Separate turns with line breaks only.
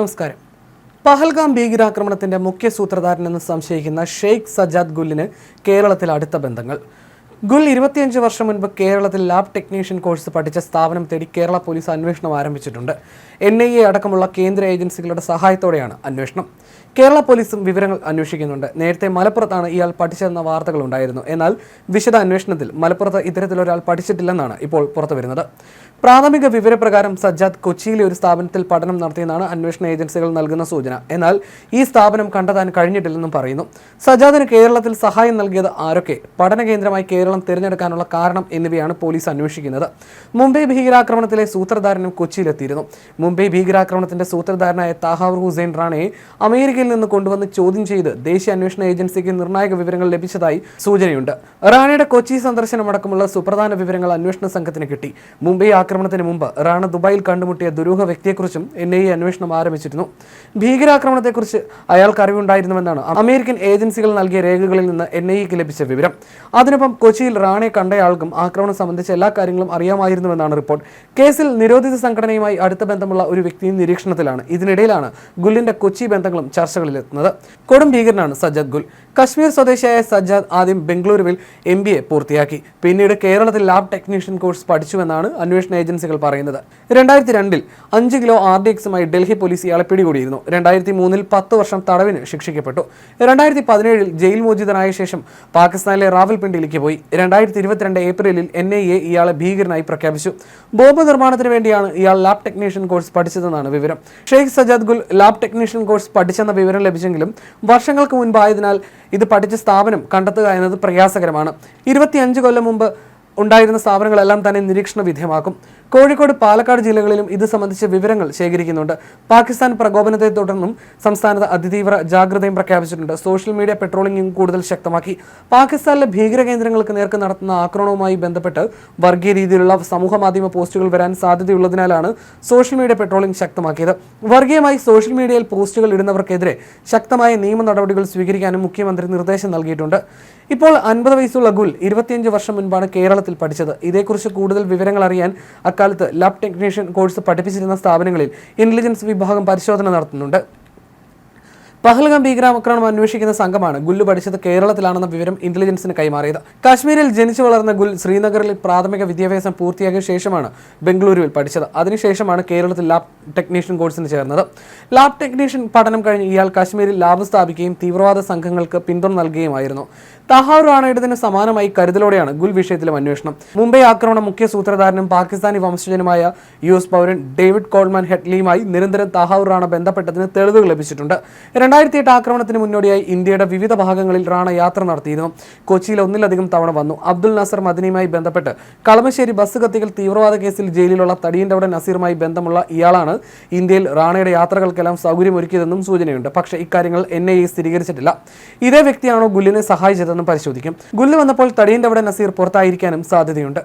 നമസ്കാരം. പഹൽഗാം ഭീകരാക്രമണത്തിന്റെ മുഖ്യ സൂത്രധാരനെന്ന് സംശയിക്കുന്ന ഷെയ്ഖ് സജാദ് ഗുല്ലിന് കേരളത്തിൽ അടുത്ത ബന്ധങ്ങൾ. ഗുൽ ഇരുപത്തിയഞ്ച് വർഷം മുൻപ് കേരളത്തിൽ ലാബ് ടെക്നീഷ്യൻ കോഴ്സ് പഠിച്ച സ്ഥാപനം തേടി കേരള പോലീസ് അന്വേഷണം ആരംഭിച്ചിട്ടുണ്ട്. എൻ ഐ എ അടക്കമുള്ള കേന്ദ്ര ഏജൻസികളുടെ സഹായത്തോടെയാണ് അന്വേഷണം. കേരള പോലീസും വിവരങ്ങൾ അന്വേഷിക്കുന്നുണ്ട്. നേരത്തെ മലപ്പുറത്താണ് ഇയാൾ പഠിച്ചതെന്ന വാർത്തകളുണ്ടായിരുന്നു. എന്നാൽ വിശദ അന്വേഷണത്തിൽ മലപ്പുറത്ത് ഇത്തരത്തിലൊരാൾ പഠിച്ചിട്ടില്ലെന്നാണ് ഇപ്പോൾ പുറത്തുവരുന്നത്. പ്രാഥമിക വിവരപ്രകാരം സജ്ജാദ് കൊച്ചിയിലെ ഒരു സ്ഥാപനത്തിൽ പഠനം നടത്തിയെന്നാണ് അന്വേഷണ ഏജൻസികൾ നൽകുന്ന സൂചന. എന്നാൽ ഈ സ്ഥാപനം കണ്ടെത്താൻ കഴിഞ്ഞിട്ടില്ലെന്നും പറയുന്നു. സജ്ജാദിന് കേരളത്തിൽ സഹായം നൽകിയത് ആരൊക്കെ? പഠന കേന്ദ്രമായി കേരളം തിരഞ്ഞെടുക്കാനുള്ള കാരണം എന്നിവയാണ് പോലീസ് അന്വേഷിക്കുന്നത്. മുംബൈ ഭീകരാക്രമണത്തിലെ സൂത്രധാരനും കൊച്ചിയിലെത്തിയിരുന്നു. മുംബൈ ഭീകരാക്രമണത്തിന്റെ സൂത്രധാരനായ താഹാവൂർ ഹുസൈൻ റാണയെ അമേരിക്കയിൽ നിന്ന് കൊണ്ടുവന്ന് ചോദ്യം ചെയ്ത് ദേശീയ അന്വേഷണ ഏജൻസിക്ക് നിർണായക വിവരങ്ങൾ ലഭിച്ചതായി സൂചനയുണ്ട്. റാണയുടെ കൊച്ചി സന്ദർശനമടക്കമുള്ള സുപ്രധാന വിവരങ്ങൾ അന്വേഷണ സംഘത്തിന് കിട്ടി. മുംബൈ ആക്രമണത്തിന് മുമ്പ് റാണ ദുബായിൽ കണ്ടുമുട്ടിയ ദുരൂഹ വ്യക്തിയെക്കുറിച്ചും എൻ ഐ എ അന്വേഷണം ആരംഭിച്ചിരുന്നു. ഭീകരാക്രമണത്തെക്കുറിച്ച് അയാൾക്ക് അറിവുണ്ടായിരുന്നുവെന്നാണ് അമേരിക്കൻ ഏജൻസികൾ നൽകിയ രേഖകളിൽ നിന്ന് എൻ ഐ എക്ക് ലഭിച്ച വിവരം. അതിനൊപ്പം കൊച്ചിയിൽ റാണയെ കണ്ടയാൾക്കും ആക്രമണം സംബന്ധിച്ച എല്ലാ കാര്യങ്ങളും അറിയാമായിരുന്നുവെന്നാണ് റിപ്പോർട്ട്. കേസിൽ നിരോധിത സംഘടനയുമായി അടുത്ത ബന്ധമുള്ള ഒരു വ്യക്തിയും നിരീക്ഷണത്തിലാണ്. ഇതിനിടയിലാണ് ഗുല്ലിന്റെ കൊച്ചി ബന്ധങ്ങളും ചർച്ചകളിലെത്തുന്നത്. കൊടും ഭീകരനാണ് സജ്ജദ് ഗുൽ. കശ്മീർ സ്വദേശിയായ സജ്ജാദ് ആദ്യം ബംഗളൂരുവിൽ എ പൂർത്തിയാക്കി. പിന്നീട് കേരളത്തിൽ ലാബ് ടെക്നീഷ്യൻ കോഴ്സ് പഠിച്ചുവെന്നാണ് അന്വേഷണ ഏജൻസികൾ പറയുന്നത്. രണ്ടായിരത്തി രണ്ടിൽ അഞ്ച് കിലോ ആർ ഡി എക്സുമായി ഡൽഹി പോലീസ് ഇയാളെ പിടികൂടിയിരുന്നു. രണ്ടായിരത്തി മൂന്നിൽ പത്ത് വർഷം തടവിന് ശിക്ഷിക്കപ്പെട്ടു. രണ്ടായിരത്തി പതിനേഴിൽ ജയിൽ മോചിതനായ ശേഷം പാകിസ്ഥാനിലെ റാവൽപിണ്ടിയിലേക്ക് പോയി. രണ്ടായിരത്തി ഇരുപത്തിരണ്ട് ഏപ്രിലിൽ എൻ ഐ എ ഇയാളെ ഭീകരനായി പ്രഖ്യാപിച്ചു. ബോംബ് നിർമ്മാണത്തിന് വേണ്ടിയാണ് ഇയാൾ ലാബ് ടെക്നീഷ്യൻ കോഴ്സ് പഠിച്ചതെന്നാണ് വിവരം. Sheikh Sajad Gul lab technician course പഠിച്ചെന്ന വിവരം ലഭിച്ചെങ്കിലും വർഷങ്ങൾക്ക് മുൻപായതിനാൽ ഇത് പഠിച്ച സ്ഥാപനം കണ്ടെത്തുക എന്നത് പ്രയാസകരമാണ്. ഇരുപത്തിയഞ്ച് കൊല്ലം മുമ്പ് ഉണ്ടായിരുന്ന സ്ഥാപനങ്ങളെല്ലാം തന്നെ നിരീക്ഷണ വിധേയമാക്കും കോഴിക്കോട് പാലക്കാട് ജില്ലകളിലും ഇത് സംബന്ധിച്ച വിവരങ്ങൾ ശേഖരിക്കുന്നുണ്ട്. പാകിസ്ഥാൻ പ്രകോപനത്തെ തുടർന്നും സംസ്ഥാനത്ത് അതിതീവ്ര ജാഗ്രതയും പ്രഖ്യാപിച്ചിട്ടുണ്ട്. സോഷ്യൽ മീഡിയ പെട്രോളിംഗും കൂടുതൽ ശക്തമാക്കി. പാകിസ്ഥാനിലെ ഭീകര കേന്ദ്രങ്ങൾക്ക് നേർക്ക് നടത്തുന്ന ആക്രമണവുമായി ബന്ധപ്പെട്ട് വർഗീയ രീതിയിലുള്ള സമൂഹ മാധ്യമ പോസ്റ്റുകൾ വരാൻ സാധ്യതയുള്ളതിനാലാണ് സോഷ്യൽ മീഡിയ പെട്രോളിംഗ് ശക്തമാക്കിയത്. വർഗീയമായി സോഷ്യൽ മീഡിയയിൽ പോസ്റ്റുകൾ ഇടുന്നവർക്കെതിരെ ശക്തമായ നിയമ നടപടികൾ സ്വീകരിക്കാനും മുഖ്യമന്ത്രി നിർദ്ദേശം നൽകിയിട്ടുണ്ട്. ഇപ്പോൾ അൻപത് വയസ്സുള്ള ഗുൽ ഇരുപത്തിയഞ്ച് വർഷം മുൻപാണ് കേരളത്തിൽ പഠിച്ചത്. ഇതേക്കുറിച്ച് കൂടുതൽ വിവരങ്ങൾ അറിയാൻ അക്കാലത്ത് ലാബ് ടെക്നീഷ്യൻ കോഴ്സ് പഠിപ്പിച്ചിരുന്ന സ്ഥാപനങ്ങളിൽ ഇന്റലിജൻസ് വിഭാഗം പരിശോധന നടത്തുന്നുണ്ട്. പഹൽഗാം ഭീകരാക്രമണം അന്വേഷിക്കുന്ന സംഘമാണ് ഗുല്ല് പഠിച്ചത് കേരളത്തിലാണെന്ന വിവരം ഇന്റലിജൻസിന് കൈമാറിയത്. കാശ്മീരിൽ ജനിച്ചു വളർന്ന ഗുൽ ശ്രീനഗറിൽ പ്രാഥമിക വിദ്യാഭ്യാസം പൂർത്തിയാക്കിയ ശേഷമാണ് ബംഗളൂരുവിൽ പഠിച്ചത്. അതിനുശേഷമാണ് കേരളത്തിൽ ലാബ് ടെക്നീഷ്യൻ കോഴ്സിന് ചേർന്നത്. ലാബ് ടെക്നീഷ്യൻ പഠനം കഴിഞ്ഞ് ഇയാൾ കാശ്മീരിൽ ലാബ് സ്ഥാപിക്കുകയും തീവ്രവാദ സംഘങ്ങൾക്ക് പിന്തുണ നൽകുകയുമായിരുന്നു. തഹാർ റാണയുടേതിന് സമാനമായി കരുതലോടെയാണ് ഗുൽ വിഷയത്തിലും അന്വേഷണം. മുംബൈ ആക്രമണ മുഖ്യ സൂത്രധാരനും പാകിസ്ഥാനി വംശജനുമായ യു എസ് പൗരൻ ഡേവിഡ് കോൾമാൻ ഹെഡ്ലിയുമായി നിരന്തരം തഹാർ റാണ ബന്ധപ്പെട്ടതിന് തെളിവുകൾ ലഭിച്ചിട്ടുണ്ട്. രണ്ടായിരത്തി എട്ട് ആക്രമണത്തിന് മുന്നോടിയായി ഇന്ത്യയുടെ വിവിധ ഭാഗങ്ങളിൽ റാണ യാത്ര നടത്തിയിരുന്നു. കൊച്ചിയിൽ ഒന്നിലധികം തവണ വന്നു. അബ്ദുൽ നസർ മദിനിയുമായി ബന്ധപ്പെട്ട് കളമശ്ശേരി ബസ് കത്തികൾ തീവ്രവാദ കേസിൽ ജയിലിലുള്ള തടിയന്റെവിടെ നസീറുമായി ബന്ധമുള്ള ഇയാളാണ് ഇന്ത്യയിൽ റാണയുടെ യാത്രകൾക്കെല്ലാം സൗകര്യമൊരുക്കിയതെന്നും സൂചനയുണ്ട്. പക്ഷേ ഇക്കാര്യങ്ങൾ എൻ ഐ എ സ്ഥിരീകരിച്ചിട്ടില്ല. ഇതേ വ്യക്തിയാണോ ഗുല്ലിനെ സഹായിച്ചതെന്നും പരിശോധിക്കും. ഗുല്ല് വന്നപ്പോൾ തടിയന്റെവിടെ നസീർ പുറത്തായിരിക്കാനും സാധ്യതയുണ്ട്.